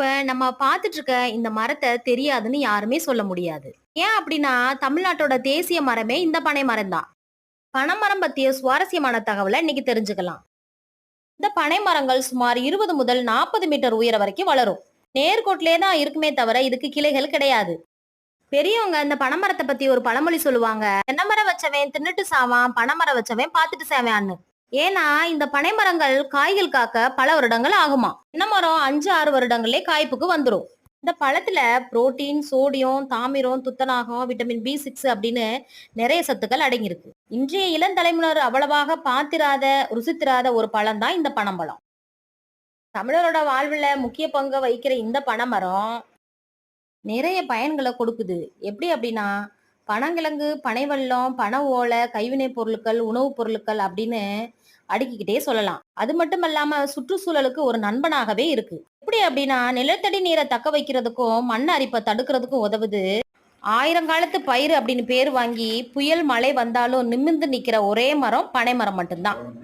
இப்ப நம்ம பார்த்துட்டு இருக்க இந்த மரத்தை தெரியாதுன்னு யாருமே சொல்ல முடியாது. ஏன் அப்படின்னா தமிழ்நாட்டோட தேசிய மரமே இந்த பனை மரம் தான் பனைமரம் பத்திய சுவாரஸ்யமான தகவலை இன்னைக்கு தெரிஞ்சுக்கலாம். இந்த பனை மரங்கள் சுமார் இருபது முதல் நாற்பது மீட்டர் உயரம் வரைக்கும் வளரும். நேர்கோட்டிலே தான் இருக்குமே தவிர இதுக்கு கிளைகள் கிடையாது. பெரியவங்க இந்த பனைமரத்தை பத்தி ஒரு பழமொழி சொல்லுவாங்க தென்னமரம் வச்சவன் தின்னுட்டு சாவான் பனைமரம் வச்சவன் பார்த்துட்டு சாவான்னு. ஏன்னா இந்த பனை மரங்கள் காய்கள் காக்க பல வருடங்கள் ஆகுமா? தென்னை மரம் அஞ்சு ஆறு வருடங்களே காய்ப்புக்கு வந்துடும் இந்த பழத்துல புரோட்டீன் சோடியம் தாமிரம் துத்தநாகம் விட்டமின் பி சிக்ஸ் அப்படின்னு நிறைய சத்துக்கள் அடங்கியிருக்கு. இன்றைய இளம் தலைமுறையினர் அவ்வளவாக பாத்திராத ருசித்திராத ஒரு பழம் தான் இந்த பனம்பழம். தமிழரோட வாழ்வுல முக்கிய பங்கு வகிக்கிற இந்த பனைமரம் நிறைய பயன்களை கொடுக்குது. எப்படி அப்படின்னா பனங்கிழங்கு பனைவெல்லம் பனை ஓலை கைவினைப் பொருட்கள் உணவுப் பொருட்கள் அப்படின்னு அடுக்கிக்கிட்டே சொல்லலாம். அது மட்டும் இல்லாம சுற்றுச்சூழலுக்கு ஒரு நண்பனாகவே இருக்கு. எப்படி அப்படின்னா நிலத்தடி நீரை தக்க வைக்கிறதுக்கும் மண் அரிப்பை தடுக்கிறதுக்கும் உதவுது. ஆயிரங்காலத்து பயிர் அப்படின்னு பேர் வாங்கி புயல் மழை வந்தாலும் நிமிர்ந்து நிக்கிற ஒரே மரம் பனை மரம் மட்டும்தான்.